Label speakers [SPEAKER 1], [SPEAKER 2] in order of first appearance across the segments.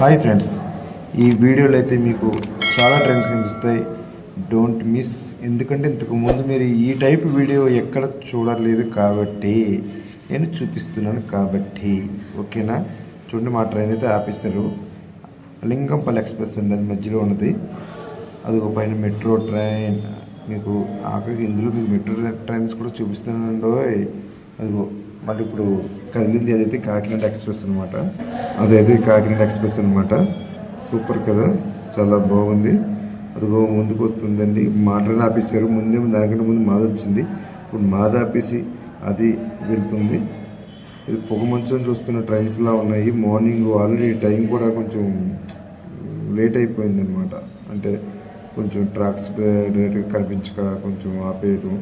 [SPEAKER 1] Hi friends ఈ వీడియోలో అయితే మీకు చాలా ట్రెండ్స్ కనిపిస్తాయి. డోంట్ మిస్ ఎందుకంటే ఇంతకుముందు మీరు ఈ టైప్ వీడియో ఎక్కడ చూడలేదు కాబట్టి నేను చూపిస్తున్నాను కాబట్టి ఓకేనా? చూడండి మా ట్రైన్ అయితే ఆపేశారు. లింగంపల్లి ఎక్స్ప్రెస్ అండి అది మధ్యలో ఉన్నది. అది ఒక పైన మెట్రో ట్రైన్. మీకు ఆఖరికి ఇందులో మీకు మెట్రో ట్రైన్స్ కూడా చూపిస్తున్నానండి అదిగో మళ్ళీ ఇప్పుడు కదిలింది అదైతే కాకినాడ ఎక్స్ప్రెస్ అనమాట అదైతే కాకినాడ ఎక్స్ప్రెస్ అనమాట సూపర్ కదా చాలా బాగుంది. అదిగో ముందుకు వస్తుందండి. మా ఆపేసారు ముందే దానికంటే ముందు మాది వచ్చింది. ఇప్పుడు మాది ఆపేసి అది వెళ్తుంది. ఇది పొగ మంచం చూస్తున్న ట్రైన్స్లా ఉన్నాయి. మార్నింగ్ ఆల్రెడీ టైం కూడా కొంచెం లేట్ అయిపోయింది అనమాట అంటే కొంచెం ట్రాక్స్ డైరెక్ట్గా కనిపించక కొంచెం ఆపేయటం.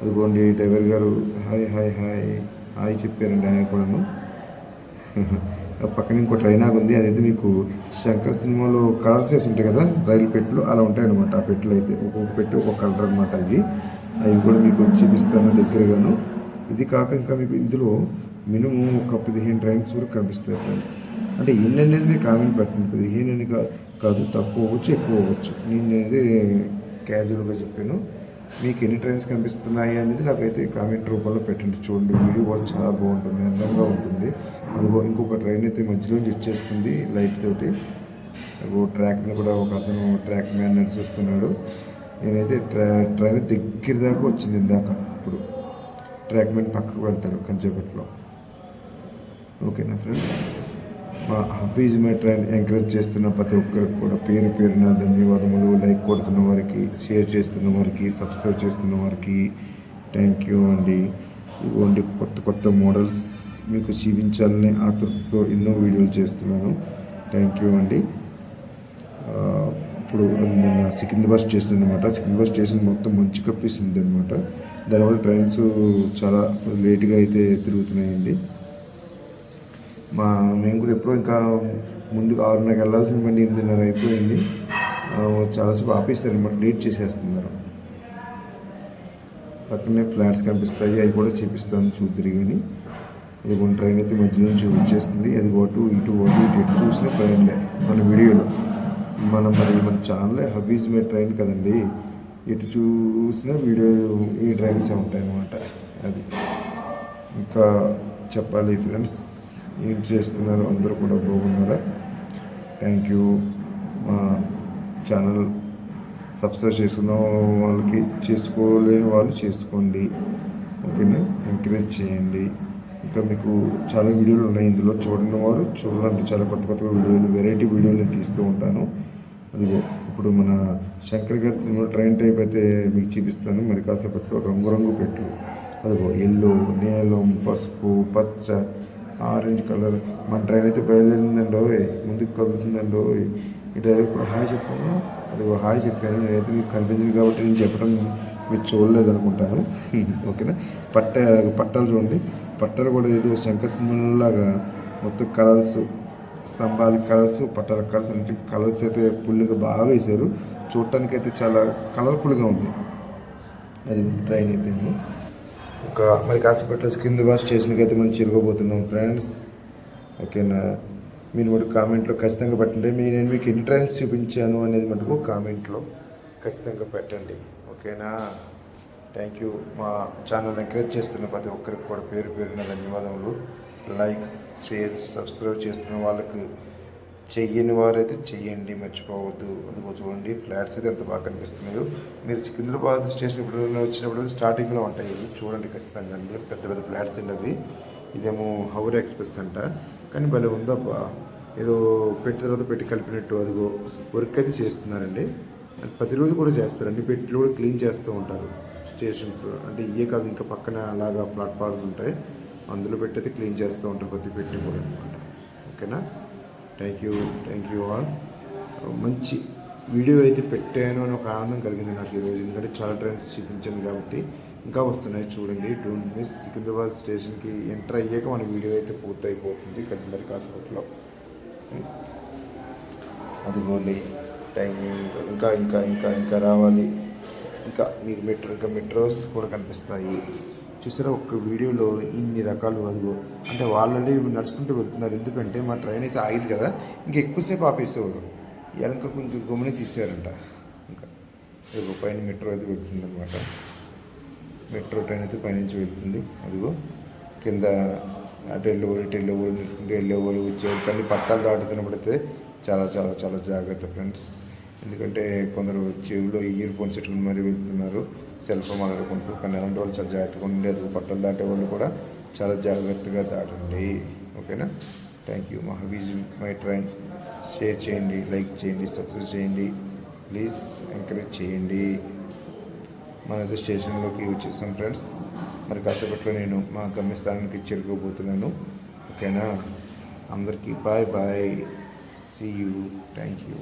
[SPEAKER 1] అదిగోండి డ్రైవర్ గారు హాయ్ హాయ్ హాయ్. హాయ్ చెప్పారండి ఆయన కూడాను. పక్కన ఇంకో ట్రైన్ ఆగి ఉంది. అదైతే మీకు శంకర్ సినిమాలో కలర్స్ వేసి ఉంటాయి కదా రైలు పెట్లు అలా ఉంటాయి అనమాట ఆ పెట్లు అయితే ఒక్కొక్క పెట్టి ఒక్కొక్క కలర్ అనమాట అవి. అవి కూడా మీకు చూపిస్తాను దగ్గరగాను. ఇది కాక ఇంకా మీకు ఇందులో మినిమం ఒక పదిహేను ట్రైన్స్ వరకు కనిపిస్తాయి ఫ్రెండ్స్. అంటే ఎన్ని అనేది మీరు కామెంట్ పెట్టండి. పదిహేను అని కాదు తక్కువ అవ్వచ్చు ఎక్కువ అవ్వచ్చు. నేను అనేది క్యాజువల్గా చెప్పాను. మీకు ఎన్ని ట్రైన్స్ కనిపిస్తున్నాయి అనేది నాకైతే కామెంట్ రూపంలో పెట్టండి. చూడండి వీడియో కూడా చాలా బాగుంటుంది అందంగా ఉంటుంది. అదిగో ఇంకొక ట్రైన్ అయితే మధ్యలోంచి వచ్చేస్తుంది లైట్ తోటి. అదిగో ట్రాక్ని కూడా ఒక అతను ట్రాక్ మ్యాన్ నడిచిస్తున్నాడు నేనైతే ట్రా ట్రైన్ దగ్గర దాకా వచ్చింది ఇందాక ఇప్పుడు. ట్రాక్ మ్యాన్ పక్కకు వెళ్తాడు కంచేపట్లో. ఓకేనా ఫ్రెండ్స్ మా హబీజ్ మెట్రాన్ ట్రైన్ ఎంకరేజ్ చేస్తున్న ప్రతి ఒక్కరికి కూడా పేరు పేరున ధన్యవాదములు. లైక్ కొడుతున్న వారికి షేర్ చేస్తున్న వారికి సబ్స్క్రైబ్ చేస్తున్న వారికి థ్యాంక్ యూ అండి. ఇవ్వండి కొత్త కొత్త మోడల్స్ మీకు చూపించాలని ఆతృతతో ఎన్నో వీడియోలు చేస్తున్నాను. థ్యాంక్ యూ అండి. ఇప్పుడు నిన్న మన సికింద్రాబాద్ స్టేషన్ అనమాట సికింద్రాబాద్ స్టేషన్ మొత్తం మంచు కప్పేసింది అనమాట దానివల్ల ట్రైన్స్ చాలా లేట్గా అయితే తిరుగుతున్నాయండి. మా మేము కూడా ఎప్పుడో ఇంకా ముందుకు ఆరున్నరకి వెళ్ళాల్సిన బండి ఎనిమిదిన్నర అయిపోయింది. చాలాసేపు ఆపేస్తారు అనమాట లేట్ చేసేస్తున్నారు. పక్కనే ఫ్లాట్స్ కనిపిస్తాయి అవి కూడా చూపిస్తాను చూద్దరి కానీ ఇది కొన్ని ట్రైన్ అయితే మధ్య నుంచి వచ్చేస్తుంది. అది అటు ఇటు అటు ఇటు ఎటు చూసిన ట్రైన్లే. మన వీడియోలో. మన మరి మన ఛానలే హబీజ్ మే ట్రైన్ కదండి. ఎటు చూసినా వీడియో ఈ ట్రైన్సే ఉంటాయి అన్నమాట అది. ఇంకా చెప్పాలి ఫ్రెండ్స్. ఏం చేస్తున్నారు? అందరూ కూడా బాగున్నారా? థ్యాంక్ యూ మా ఛానల్ సబ్స్క్రైబ్ చేసుకున్న వాళ్ళకి చేసుకోలేని వాళ్ళు చేసుకోండి. ఓకేనా? ఎంకరేజ్ చేయండి. ఇంకా మీకు చాలా వీడియోలు ఉన్నాయి ఇందులో. చూడని వారు. చూడండి. చాలా కొత్త కొత్త వీడియోలు వెరైటీ వీడియోలు నేను తీస్తూ ఉంటాను. అదిగో ఇప్పుడు మన శంకర్ గారి సినిమా ట్రైన్ టైప్ అయితే మీకు చూపిస్తాను. మరి కాసేపట్లో రంగురంగు పెట్టు. అదిగో ఎల్లో నీలం పసుపు పచ్చ ఆరెంజ్ కలర్. మన ట్రైన్ అయితే బయలుదేరిందండి ఓయ్ ముందుకు కదులుతుందండి ఓయ్. ఈ డ్రైవర్ కూడా హాయ్ చెప్పాను. అదిగో హాయ్ చెప్పాను. నేనైతే మీకు కనిపించింది కాబట్టి నేను చెప్పడం మీరు చూడలేదు అనుకుంటాను ఓకేనా? పట్ట పట్టాలు చూడండి. పట్టాలు కూడా ఏదో శంకర్ సినిమాలాగా మొత్తం కలర్స్ స్తంభాలకి కలర్స్ పట్టాల కలర్స్ అంటే కలర్స్ అయితే ఫుల్గా బాగా వేశారు. చూడటానికి అయితే చాలా కలర్ఫుల్గా ఉంది. అది ట్రైన్ అయితే ఒక మరి కాసేపట్లో సికింద్రాబాద్ స్టేషన్కి అయితే మనం చేరుకోబోతున్నాం ఫ్రెండ్స్ ఓకేనా మీరు మటుకు కామెంట్లో ఖచ్చితంగా పెట్టండి. మీ నేను మీకు ఎన్ని చూపించాను అనేది మటుకు కామెంట్లో ఖచ్చితంగా పెట్టండి. ఓకేనా థ్యాంక్ యూ మా ఛానల్ ఎంకరేజ్ చేస్తున్న ప్రతి ఒక్కరికి కూడా పేరు పేరున ధన్యవాదములు. లైక్స్ షేర్ సబ్స్క్రైబ్ చేస్తున్న వాళ్ళకి చెయ్యని వారైతే చెయ్యండి మర్చిపోవద్దు. అదిగో చూడండి ఫ్లాట్స్ అయితే ఎంత బాగా కనిపిస్తున్నాయో. మీరు సికింద్రాబాద్ స్టేషన్ ఇప్పుడు వచ్చినప్పుడు స్టార్టింగ్లో ఉంటాయి. ఇవి చూడండి ఖచ్చితంగా అండి పెద్ద పెద్ద ఫ్లాట్స్ అండి అవి. ఇదేమో హౌర్ ఎక్స్ప్రెస్ అంట. కానీ భలే ఉందబ్బా. ఏదో పెట్టి తర్వాత పెట్టి కలిపినట్టు అదిగో వర్క్ అయితే చేస్తున్నారండి. ప్రతిరోజు కూడా చేస్తారు. అన్ని పెట్టి కూడా క్లీన్ చేస్తూ ఉంటారు స్టేషన్స్. అంటే ఇవే కాదు ఇంకా పక్కన అలాగా ప్లాట్ఫామ్స్ ఉంటాయి. అందులో పెట్టి అయితే క్లీన్ చేస్తూ ఉంటారు ప్రతి పెట్టి కూడా అనమాట ఓకేనా? Thank you thank you all మంచి వీడియో అయితే పెట్టాను అని ఒక ఆనందం కలిగింది నాకు ఈరోజు ఎందుకంటే చాలా ట్రైన్స్ చూపించాను కాబట్టి. ఇంకా వస్తున్నాయి చూడండి. డోంట్ మిస్ సికింద్రాబాద్ స్టేషన్కి ఎంటర్ అయ్యాక మన వీడియో అయితే పూర్తయిపోతుంది. కట్టిందరి కాసేపట్లో అదిగోండి. టైమింగ్ ఇంకా ఇంకా ఇంకా ఇంకా రావాలి. ఇంకా మీకు మెట్రో ఇంకా మెట్రోస్ కూడా కనిపిస్తాయి. చూసారా? ఒక్క వీడియోలో ఇన్ని రకాలు అదిగో. అంటే వాళ్ళని నడుచుకుంటూ వెళ్తున్నారు. ఎందుకంటే మా ట్రైన్ అయితే ఆగింది కదా? ఇంకా ఎక్కువసేపు ఆపేసేవారు. వెనక కొంచెం గమ్మునే తీసారంట ఇంకా ఇదిగో పైన మెట్రో అయితే వెళ్తుంది అనమాట మెట్రో ట్రైన్ అయితే పైనుంచి వెళ్తుంది. అదిగో కింద అటు వెళ్ళేవాళ్ళు ఇటు వెళ్ళేవాళ్ళు నిలుచుకుంటూ వెళ్ళేవాళ్ళు వచ్చేవాళ్ళు కానీ పట్టాలు దాటుతున్నప్పుడైతే చాలా చాలా చాలా జాగ్రత్త ఫ్రెండ్స్. ఎందుకంటే కొందరు చెవిలో ఇయర్ ఫోన్స్ పెట్టుకుని మరీ వెళ్తున్నారు సెల్ ఫోన్ మాట్లాడుకుంటూ కానీ అలాంటి వాళ్ళు చాలా జాగ్రత్తగా ఉండి అది దాటే వాళ్ళు కూడా చాలా జాగ్రత్తగా దాటండి. ఓకేనా? థ్యాంక్ యూ మహాబీజ్ మై ట్రైన్ షేర్ చేయండి లైక్ చేయండి సబ్స్క్రైబ్ చేయండి. ప్లీజ్ ఎంకరేజ్ చేయండి. మనది స్టేషన్లోకి వచ్చేసాం ఫ్రెండ్స్ మరి కాసేపట్లో నేను మా గమ్యస్థానానికి చేరుకోబోతున్నాను. ఓకేనా? అందరికీ bye bye see you thank you